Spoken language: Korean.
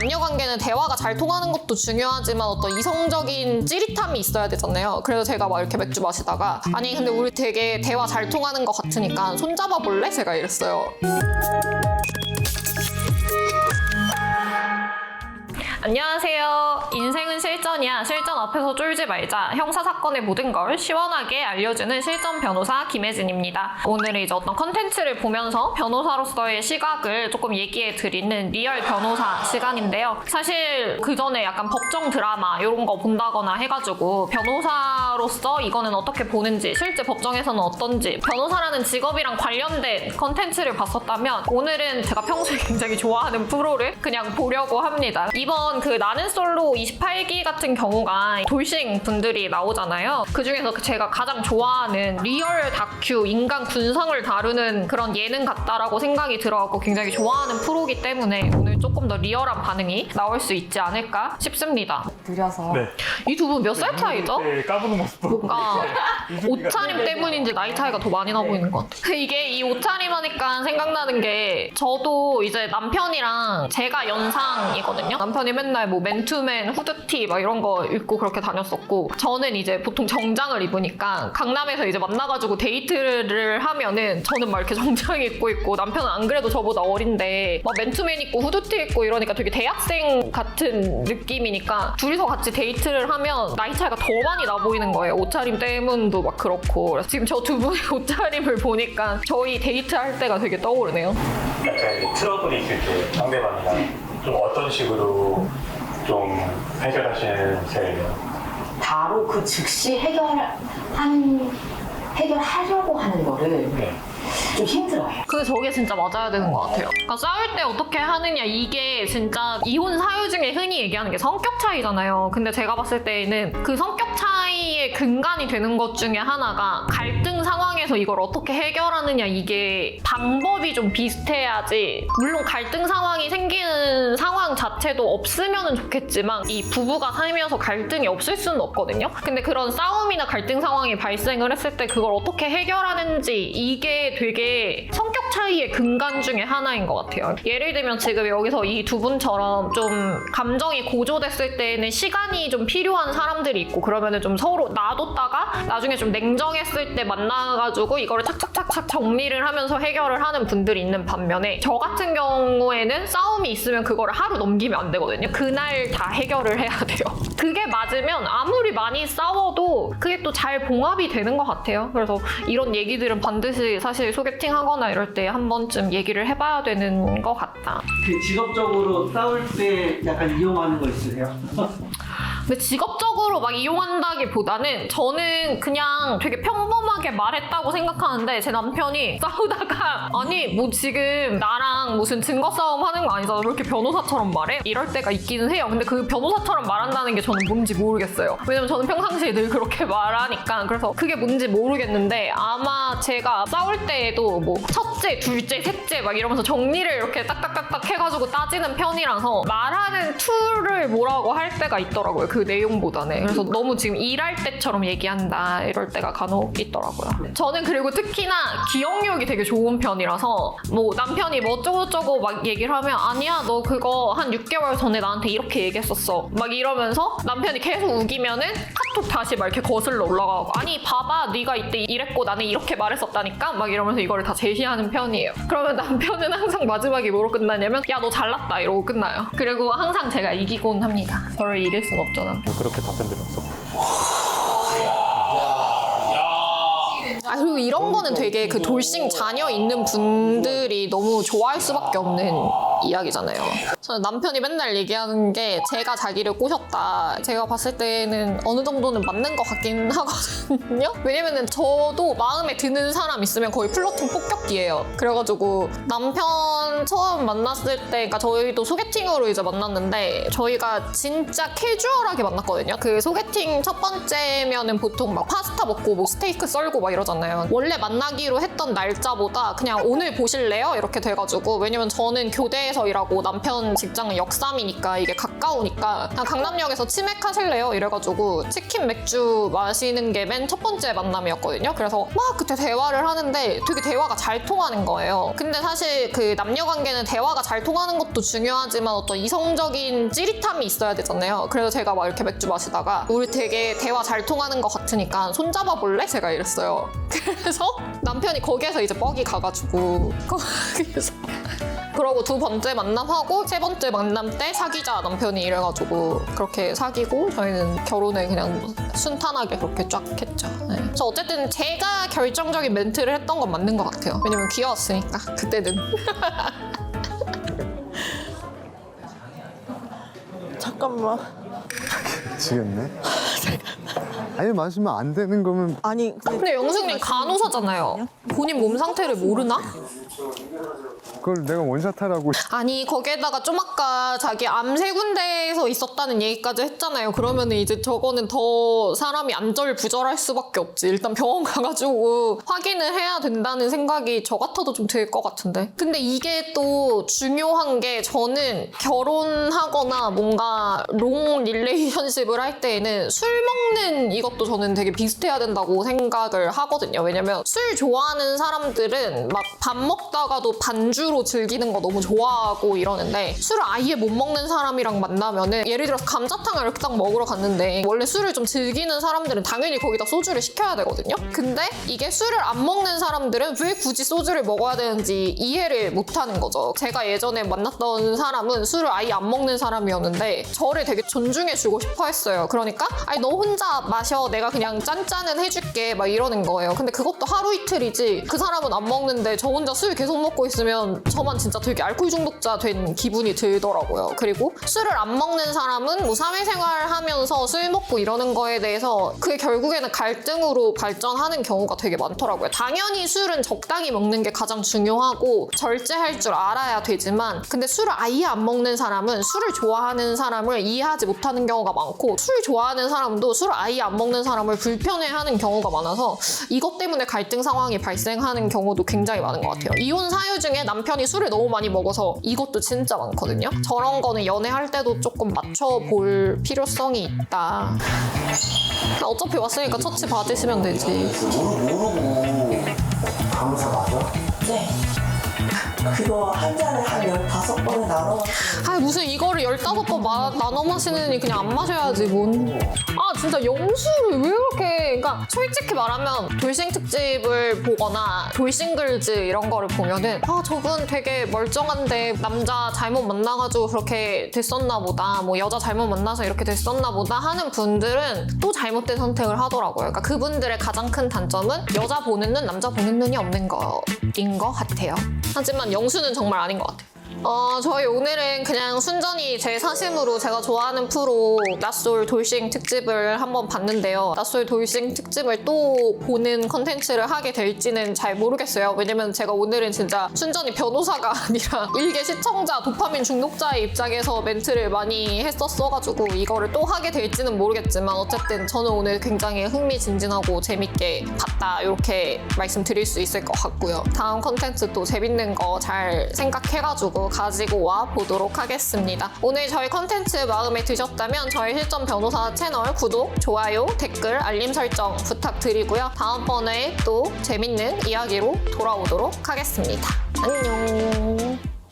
남녀 관계는 대화가 잘 통하는 것도 중요하지만 어떤 이성적인 찌릿함이 있어야 되잖아요. 그래서 제가 막 이렇게 맥주 마시다가 아니 근데 우리 되게 대화 잘 통하는 것 같으니까 손잡아 볼래? 제가 이랬어요. 안녕하세요. 인생은 실전이야. 실전 앞에서 쫄지 말자. 형사 사건의 모든 걸 시원하게 알려주는 실전 변호사 김혜진입니다. 오늘은 이제 어떤 컨텐츠를 보면서 변호사로서의 시각을 조금 얘기해 드리는 리얼 변호사 시간인데요. 사실 그 전에 약간 법정 드라마 이런 거 본다거나 해가지고 변호사로서 이거는 어떻게 보는지 실제 법정에서는 어떤지 변호사라는 직업이랑 관련된 컨텐츠를 봤었다면 오늘은 제가 평소에 굉장히 좋아하는 프로를 그냥 보려고 합니다. 이번 그 나는 솔로 28기 같은 경우가 돌싱 분들이 나오잖아요. 그 중에서 제가 가장 좋아하는 리얼 다큐 인간 군성을 다루는 그런 예능 같다라고 생각이 들어갖고 굉장히 좋아하는 프로기 때문에 오늘 조금 더 리얼한 반응이 나올 수 있지 않을까 싶습니다. 느려서 네. 이 두 분 몇 살 차이죠? 네, 까부는 모습 보고. 뭔가 이승기가- 옷차림 때문인지 나이 차이가 더 많이 나 보이는 것 같아. 이게 이 옷차림 하니까 생각나는 게 저도 이제 남편이랑 제가 연상이거든요. 남편이 맨날 뭐 맨투맨, 후드티 막 이런 거 입고 그렇게 다녔었고 저는 이제 보통 정장을 입으니까 강남에서 이제 만나가지고 데이트를 하면은 저는 막 이렇게 정장 입고 있고 남편은 안 그래도 저보다 어린데 막 맨투맨 입고 후드티 입고 이러니까 되게 대학생 같은 느낌이니까 둘이서 같이 데이트를 하면 나이 차이가 더 많이 나 보이는 거예요. 옷차림 때문도 막 그렇고 그래서 지금 저 두 분의 옷차림을 보니까 저희 데이트할 때가 되게 떠오르네요. 약간 트러블이 있을 때 상대방이랑 좀 어떤 식으로 좀 해결하시는 스타일이에요? 바로 그 즉시 해결한 해결하려고 하는 거를 네. 좀 힘들어요. 근데 저게 진짜 맞아야 되는 것 같아요. 그러니까 싸울 때 어떻게 하느냐 이게 진짜 이혼 사유 중에 흔히 얘기하는 게 성격 차이잖아요. 근데 제가 봤을 때에는 그 성격 차이의 근간이 되는 것 중에 하나가 갈등 상황에서 이걸 어떻게 해결하느냐 이게 방법이 좀 비슷해야지 물론 갈등 상황이 생기는 상황 자체도 없으면 좋겠지만 이 부부가 살면서 갈등이 없을 수는 없거든요. 근데 그런 싸움이나 갈등 상황이 발생을 했을 때 그걸 어떻게 해결하는지 이게 되게 성격 차이의 근간 중에 하나인 것 같아요. 예를 들면 지금 여기서 이 두 분처럼 좀 감정이 고조됐을 때는 시간이 좀 필요한 사람들이 있고 그러면은 좀 서로 놔뒀다가 나중에 좀 냉정했을 때 만나 가지고 이거를 착착착착 정리를 하면서 해결을 하는 분들이 있는 반면에 저 같은 경우에는 싸움이 있으면 그거를 하루 넘기면 안 되거든요. 그날 다 해결을 해야 돼요. 그게 맞으면 아무리 많이 싸워도 그게 또 잘 봉합이 되는 것 같아요. 그래서 이런 얘기들은 반드시 사실 소개팅 하거나 이럴 때 한 번쯤 얘기를 해봐야 되는 것 같다. 그 직업적으로 싸울 때 약간 이용하는 거 있으세요? 근데 직업적 으로 막 이용한다기보다는 저는 그냥 되게 평범하게 말했다고 생각하는데 제 남편이 싸우다가 아니 뭐 지금 나랑 무슨 증거 싸움 하는 거 아니잖아 왜 이렇게 변호사처럼 말해? 이럴 때가 있기는 해요. 근데 그 변호사처럼 말한다는 게 저는 뭔지 모르겠어요. 왜냐면 저는 평상시에 늘 그렇게 말하니까 그래서 그게 뭔지 모르겠는데 아마 제가 싸울 때에도 뭐 첫째, 둘째, 셋째 막 이러면서 정리를 이렇게 딱딱딱딱 해가지고 따지는 편이라서 말하는 툴을 뭐라고 할 때가 있더라고요. 그 내용보다는. 그래서 너무 지금 일할 때처럼 얘기한다 이럴 때가 간혹 있더라고요. 저는 그리고 특히나 기억력이 되게 좋은 편이라서 뭐 남편이 뭐 어쩌고저쩌고 막 얘기를 하면 아니야 너 그거 한 6개월 전에 나한테 이렇게 얘기했었어. 막 이러면서 남편이 계속 우기면은 다시 막 이렇게 거슬러 올라가고 아니 봐봐 네가 이때 이랬고 나는 이렇게 말했었다니까 막 이러면서 이거를 다 제시하는 편이에요. 그러면 남편은 항상 마지막에 뭐로 끝나냐면 야 너 잘났다 이러고 끝나요. 그리고 항상 제가 이기곤 합니다. 저를 이길 순 없죠 남편. 그렇게 답변 드렸어. 아 그리고 이런 거는 되게 그 돌싱 자녀 있는 분들이 너무 좋아할 수밖에 없는 이야기잖아요. 저는 남편이 맨날 얘기하는 게 제가 자기를 꼬셨다. 제가 봤을 때는 어느 정도는 맞는 것 같긴 하거든요. 왜냐면은 저도 마음에 드는 사람 있으면 거의 플러팅 폭격기예요. 그래가지고 남편 처음 만났을 때, 그러니까 저희도 소개팅으로 이제 만났는데 저희가 진짜 캐주얼하게 만났거든요. 그 소개팅 첫 번째면은 보통 막 파스타 먹고 뭐 스테이크 썰고 막 이러잖아요. 원래 만나기로 했던 날짜보다 그냥 오늘 보실래요? 이렇게 돼가지고 왜냐면 저는 교대 강남에서 일하고 남편 직장은 역삼이니까 이게 가까우니까 그냥 강남역에서 치맥 하실래요? 이래가지고 치킨 맥주 마시는 게 맨 첫 번째 만남이었거든요. 그래서 막 그때 대화를 하는데 되게 대화가 잘 통하는 거예요. 근데 사실 그 남녀 관계는 대화가 잘 통하는 것도 중요하지만 어떤 이성적인 찌릿함이 있어야 되잖아요. 그래서 제가 막 이렇게 맥주 마시다가 우리 되게 대화 잘 통하는 것 같으니까 손잡아 볼래? 제가 이랬어요. 그래서 남편이 거기에서 이제 뻑이 가가지고 거기서 그러고 두 번째 만남하고 세 번째 만남 때 사귀자 남편이 이래가지고 그렇게 사귀고 저희는 결혼을 그냥 순탄하게 그렇게 쫙 했죠. 네. 그래서 어쨌든 제가 결정적인 멘트를 했던 건 맞는 것 같아요. 왜냐면 귀여웠으니까 그때는. 잠깐만. 미치겠네. 아니 마시면 안 되는 거면 아니 근데 근데 영숙님 간호사잖아요. 본인 몸 상태를 모르나? 그걸 내가 원샷하라고 아니 거기에다가 좀 아까 자기 암 세 군데에서 있었다는 얘기까지 했잖아요. 그러면 이제 저거는 더 사람이 안절부절할 수밖에 없지. 일단 병원 가가지고 확인을 해야 된다는 생각이 저 같아도 좀 들 것 같은데. 근데 이게 또 중요한 게 저는 결혼하거나 뭔가 롱 릴레이션십을 할 때에는 술 먹는 이 것도 저는 되게 비슷해야 된다고 생각을 하거든요. 왜냐면 술 좋아하는 사람들은 막 밥 먹다가도 반주로 즐기는 거 너무 좋아하고 이러는데 술을 아예 못 먹는 사람이랑 만나면은 예를 들어서 감자탕을 이렇게 딱 먹으러 갔는데 원래 술을 좀 즐기는 사람들은 당연히 거기다 소주를 시켜야 되거든요. 근데 이게 술을 안 먹는 사람들은 왜 굳이 소주를 먹어야 되는지 이해를 못 하는 거죠. 제가 예전에 만났던 사람은 술을 아예 안 먹는 사람이었는데 저를 되게 존중해 주고 싶어 했어요. 그러니까 아니 너 혼자 마셔 내가 그냥 짠짠은 해줄게 막 이러는 거예요. 근데 그것도 하루 이틀이지 그 사람은 안 먹는데 저 혼자 술 계속 먹고 있으면 저만 진짜 되게 알코올 중독자 된 기분이 들더라고요. 그리고 술을 안 먹는 사람은 뭐 사회생활 하면서 술 먹고 이러는 거에 대해서 그게 결국에는 갈등으로 발전하는 경우가 되게 많더라고요. 당연히 술은 적당히 먹는 게 가장 중요하고 절제할 줄 알아야 되지만 근데 술을 아예 안 먹는 사람은 술을 좋아하는 사람을 이해하지 못하는 경우가 많고 술 좋아하는 사람도 술을 아예 안 먹는 사람을 불편해하는 경우가 많아서 이것 때문에 갈등 상황이 발생하는 경우도 굉장히 많은 것 같아요. 이혼 사유 중에 남편이 술을 너무 많이 먹어서 이것도 진짜 많거든요. 저런 거는 연애할 때도 조금 맞춰볼 필요성이 있다. 어차피 왔으니까 처치 받으시면 되지. 모르고 간호사 맞아? 네. 그거 한 잔에 한 15번에 나눠 아 무슨 이거를 15번 마- 나눠 마시느니 그냥 안 마셔야지 뭔. 아 진짜 영수를 왜 그렇게 그러니까 솔직히 말하면 돌싱 특집을 보거나 돌싱 글즈 이런 거를 보면은 아 저분 되게 멀쩡한데 남자 잘못 만나가지고 그렇게 됐었나 보다 뭐 여자 잘못 만나서 이렇게 됐었나 보다 하는 분들은 또 잘못된 선택을 하더라고요. 그러니까 그분들의 가장 큰 단점은 여자 보는 눈 남자 보는 눈이 없는 거인 것 같아요. 하지만 영수는 정말 아닌 것 같아요. 어, 저희 오늘은 그냥 순전히 제 사심으로 제가 좋아하는 프로 낯솔 돌싱 특집을 한번 봤는데요. 낯솔 돌싱 특집을 또 보는 컨텐츠를 하게 될지는 잘 모르겠어요. 왜냐면 제가 오늘은 진짜 순전히 변호사가 아니라 일개 시청자, 도파민 중독자의 입장에서 멘트를 많이 했었어가지고 이거를 또 하게 될지는 모르겠지만 어쨌든 저는 오늘 굉장히 흥미진진하고 재밌게 봤다 이렇게 말씀드릴 수 있을 것 같고요. 다음 컨텐츠 또 재밌는 거 잘 생각해가지고 가지고 와 보도록 하겠습니다. 오늘 저희 컨텐츠 마음에 드셨다면 저희 실전 변호사 채널 구독, 좋아요, 댓글, 알림 설정 부탁드리고요. 다음번에 또 재밌는 이야기로 돌아오도록 하겠습니다. 안녕.